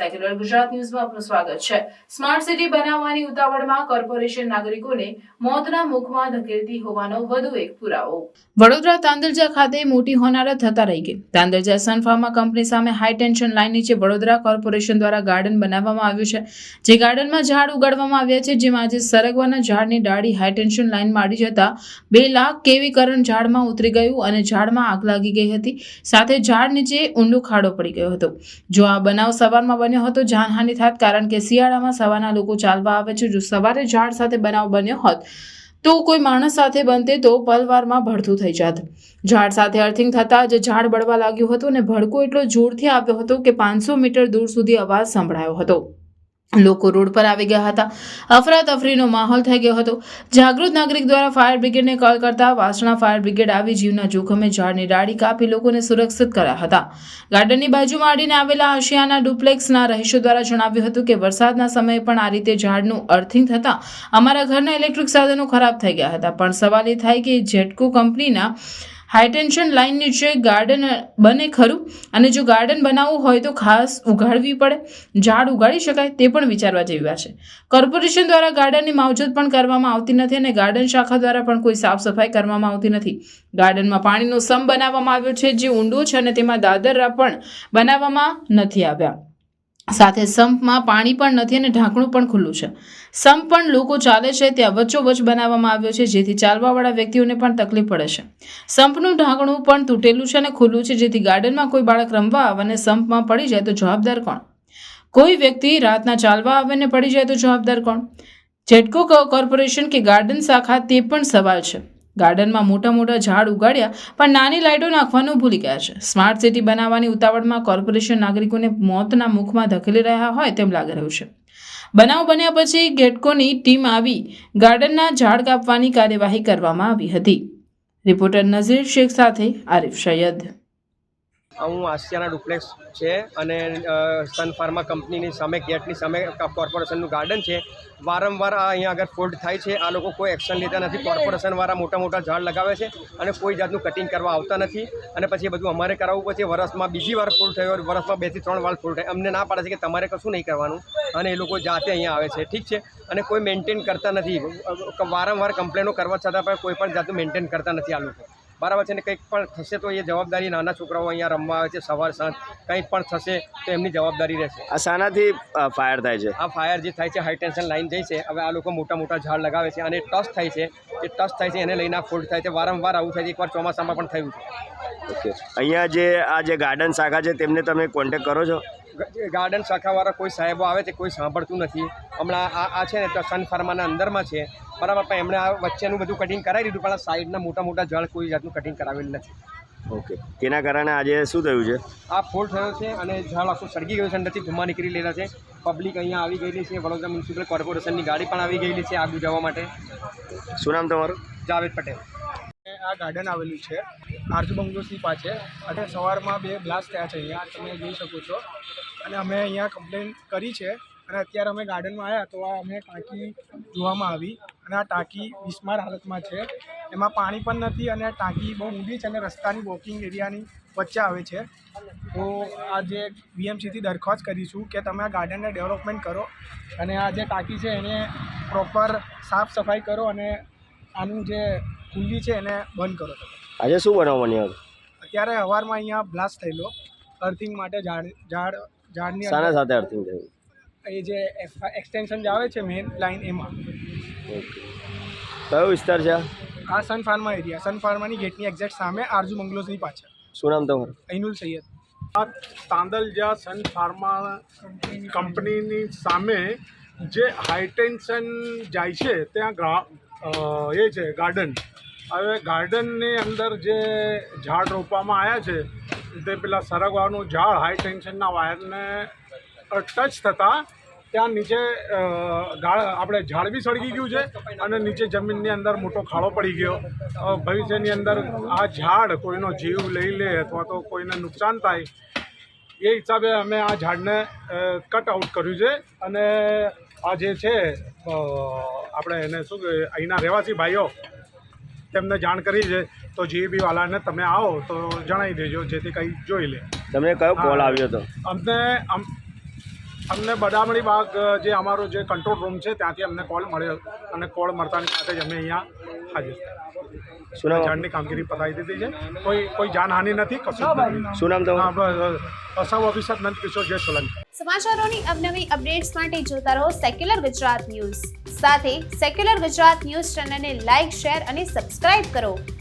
Secular Gujarat ન્યૂઝમાં આપનું સ્વાગત છે. સ્માર્ટ સિટી બનાવવાની ઉતાવળમાં કોર્પોરેશન નાગરિકોને મોતના મુખમાં ધકેલતી હોવાનો વધુ એક પુરાવો. વડોદરા તાંદલજા ખાતે મોટી હોનારત થતા રહી ગઈ. તાંદલજા સનફાર્મા કંપની સામે હાઈ ટેન્શન લાઇન નીચે વડોદરા કોર્પોરેશન દ્વારા ગાર્ડન બનાવવામાં આવ્યું છે. જે ગાર્ડનમાં ઝાડ ઉગાડવામાં આવ્યા છે, જેમાં આજે સરગવાના ઝાડની ડાળી હાઈ ટેન્શન લાઇનમાં આડી જતા બે લાખ કેવી કરંટ ઝાડમાં ઉતરી ગયું અને ઝાડમાં આગ લાગી ગઈ હતી. સાથે ઝાડ નીચે ઊંડો ખાડો પડી ગયો હતો. જો આ બનાવ સવારમાં બન્યો હતો જાનહાનિ થાત કારણ કે શિયાળામાં સવારના લોકો ચાલવા આવે છે. જો સવારે ઝાડ સાથે બનાવ બન્યો હોત તો કોઈ માણસ સાથે બનતે તો પલવારમાં ભડથું થઈ જાત. ઝાડ સાથે અર્થિંગ થતાં જ ઝાડ બળવા લાગ્યું હતું અને ભડકો એટલો જોરથી આવ્યો હતો કે પાંચસો મીટર દૂર સુધી અવાજ સંભળાયો હતો. લોકો રોડ પર આવી ગયા હતા. અફરાતફરીનો માહોલ થઈ ગયો હતો. જાગૃત નાગરિક દ્વારા ફાયર બ્રિગેડને કોલ કરતા વાસણા ફાયર બ્રિગેડ આવી જીવના જોખમે ઝાડની ડાળી કાપી લોકોને સુરક્ષિત કર્યા હતા. ગાર્ડનની બાજુમાં આડીને આવેલા આશિયાના ડુપ્લેક્સના રહીશો દ્વારા જણાવ્યું હતું કે વરસાદના સમયે પણ આ રીતે ઝાડનું અર્થિંગ થતાં અમારા ઘરના ઇલેક્ટ્રિક સાધનો ખરાબ થઈ ગયા હતા. પણ સવાલ એ થાય કે જેટકો કંપનીના હાઈટેન્શન લાઇન નીચે ગાર્ડન બને ખરું, અને જો ગાર્ડન બનાવવું હોય તો ખાસ ઉગાડવી પડે, ઝાડ ઉગાડી શકાય તે પણ વિચારવા જેવી વાત છે. કોર્પોરેશન દ્વારા ગાર્ડનની માવજત પણ કરવામાં આવતી નથી અને ગાર્ડન શાખા દ્વારા પણ કોઈ સાફ સફાઈ કરવામાં આવતી નથી. ગાર્ડનમાં પાણીનો સમ બનાવવામાં આવ્યો છે, જે ઊંડો છે અને તેમાં દાદરા પણ બનાવવામાં નથી આવ્યા. સાથે સંપમાં પાણી પણ નથી અને ઢાંકણું પણ ખુલ્લું છે. સંપ પણ લોકો ચાલે છે, ત્યાં વચ્ચોવચ બનાવવામાં આવ્યો છે, જેથી ચાલવાવાળા વ્યક્તિઓને પણ તકલીફ પડે છે. સંપનું ઢાંકણું પણ તૂટેલું છે અને ખુલ્લું છે, જેથી ગાર્ડનમાં કોઈ બાળક રમવા આવે અને સંપમાં પડી જાય તો જવાબદાર કોણ? કોઈ વ્યક્તિ રાતના ચાલવા આવે ને પડી જાય તો જવાબદાર કોણ? જેટકો કોર્પોરેશન કે ગાર્ડન શાખા તે પણ સવાલ છે. ગાર્ડનમાં મોટા મોટા ઝાડ ઉગાડ્યા, પણ નાની લાઇટો નાખવાનું ભૂલી ગયા છે. સ્માર્ટ સિટી બનાવવાની ઉતાવળમાં કોર્પોરેશન નાગરિકોને મોતના મુખમાં ધકેલી રહ્યા હોય તેમ લાગી રહ્યું છે. બનાવ બન્યા પછી ગેટકોની ટીમ આવી ગાર્ડનના ઝાડ કાપવાની કાર્યવાહી કરવામાં આવી હતી. રિપોર્ટર નઝીર શેખ સાથે આરિફ સૈયદ. હું આસિયાના ડુપ્લેક્સ છે અને સન ફાર્મા કંપનીની સામે, ગેટની સામે કોર્પોરેશનનું ગાર્ડન છે. વારંવાર અહીંયા આગળ ફોલ્ટ થાય છે. આ લોકો કોઈ એક્શન લેતા નથી. કોર્પોરેશનવાળા મોટા મોટા ઝાડ લગાવે છે અને કોઈ જાતનું કટિંગ કરવા આવતા નથી. અને પછી એ બધું અમારે કરાવવું પછી વરસમાં બીજી વાર ફૂલ થયો વરસમાં બેથી ત્રણ વાર ફૂલ થાય. અમને ના પાડે છે કે તમારે કશું નહીં કરવાનું. અને એ લોકો જાતે અહીંયા આવે છે. ઠીક છે? અને કોઈ મેન્ટેન કરતા નથી. વારંવાર કમ્પ્લેનો કરવા છતાં પણ કોઈ પણ જાતનું મેન્ટેન કરતા નથી આ લોકો. બરાબર છે ને કંઈક પણ થશે તો એ જવાબદારી નાના છોકરાઓ અહીંયા રમવા આવે છે સવાર સાંજ કંઈક પણ થશે તો એમની જવાબદારી રહેશે. આ શાનાથી ફાયર થાય છે? આ ફાયર જે થાય છે હાઈ ટેન્શન લાઈન જઈ છે હવે આ લોકો મોટા મોટા ઝાડ લગાવે છે અને ટચ થાય છે એ ટચ થાય છે એને લઈને આ ફોલ્ટ થાય છે વારંવાર આવું થાય છે એકવાર ચોમાસામાં પણ થયું છે. ઓકે. અહીંયા જે આ જે ગાર્ડન શાખા છે તેમને તમે કોન્ટેક કરો છો? ગાર્ડન શાખાવાળા કોઈ સાહેબો આવે તે કોઈ સાંભળતું નથી. હમણાં આ આ છે ને તો સન ફાર્માના અંદરમાં છે. બરાબર પણ એમણે આ વચ્ચેનું બધું કટિંગ કરાવી દીધું પણ આ સાઈડના મોટા મોટા ઝાડ કોઈ જાતનું કટિંગ કરાવેલું નથી. ઓકે. તેના કારણે આજે શું થયું છે? આ ફોલ થયો છે અને ઝાડ આખું સળગી ગયું છે અંદરથી ધુમા નીકળી લેલા છે. પબ્લિક અહીંયા આવી ગયેલી છે વડોદરા મ્યુનિસિપલ કોર્પોરેશનની ગાડી પણ આવી ગયેલી છે આગ બુજાવવા માટે. શું નામ તમારું? જાવેદ પટેલ. આ ગાર્ડન આવેલું છે. આરજુ બંગલોસની પાસે અને સવારમાં બે બ્લાસ્ટ થયા છે અહીંયા તમે જોઈ શકો છો. અને અમે અહીંયા કમ્પ્લેન કરી છે. અને અત્યારે અમે ગાર્ડનમાં આવ્યા તો આ અમે ટાંકી જોવામાં આવી. અને આ ટાંકી બિસ્માર હાલતમાં છે. એમાં પાણી પણ નથી અને ટાંકી બહુ ઊંડી છે અને રસ્તાની વોકિંગ એરિયાની વચ્ચે આવે છે. તો આ જે બીએમસીથી દરખાસ્ત કરીશું કે તમે આ ગાર્ડનને ડેવલપમેન્ટ કરો અને આ જે ટાંકી છે એને પ્રોપર સાફ સફાઈ કરો અને આનું જે ખુલ્લી છે એને બંધ કરો આજે શું બનાવવાની અત્યારે સવારમાં અહીંયા બ્લાસ્ટ થયેલો. અર્થિંગ માટે ઝાડ ઝાડ ઝાડની શાના સાથે અર્થિંગ થયું એ જે એક્સટેન્શન જે આવે છે મેઇન લાઇન એમાં. ઓકે. કયો વિસ્તાર છે આ? આ સન ફાર્મા એરિયા. સન ફાર્માની ગેટની એક્ઝેક્ટ સામે આરજુ બંગલોઝની પાછળ. શું નામ તમારું? અહીંનુલ સૈયદ. આ તાંદલ જ્યાં સન ફાર્મા કંપનીની સામે જે હાઈટેન્શન જાય છે ત્યાં ગ્રા એ છે ગાર્ડન હવે ગાર્ડનની અંદર જે ઝાડ રોપવામાં આવ્યા છે તે પેલા સરગવાનું ઝાડ હાઈ ટેન્શનના વાયરને ટચ થતાં ત્યાં નીચે આપણે ઝાડ બી સળગી ગયું છે અને નીચે જમીનની અંદર મોટો ખાડો પડી ગયો. ભવિષ્યની અંદર આ ઝાડ કોઈનો જીવ લઈ લે અથવા તો કોઈને નુકસાન થાય, એ હિસાબે અમે આ ઝાડને કટ આઉટ કર્યું છે. અને આ જે છે આપણે એને શું અહીંના રહેવાસી ભાઈઓ, તેમને જાણ કરી છે. તો જીબી વાળાને તમે આવો તો જણાવી દેજો જેથી કંઈ જોઈ લે. તમને કયો કોલ આવ્યો હતો? અમને અમ અમને બદામડી બાગ જે અમારો જે કંટ્રોલ રૂમ છે ત્યાંથી અમને કોલ મળ્યો અને કોલ મળતાની સાથે જ અમે અહીંયા હાજર થયા. શું જાણની કામગીરી પતાવી દીધી છે. કોઈ કોઈ જાનહાનિ નથી કશું શું નામ હા, તમારું સબ ઓફિસર નંદકિશોર જય સોલંકી. સમાચારોની અવનવી અપડેટ્સ માટે જોતા રહો સેક્યુલર ગુજરાત ન્યૂઝ. સાથે સેક્યુલર ગુજરાત ન્યૂઝ ચેનલને લાઇક શેર અને સબસ્ક્રાઇબ કરો.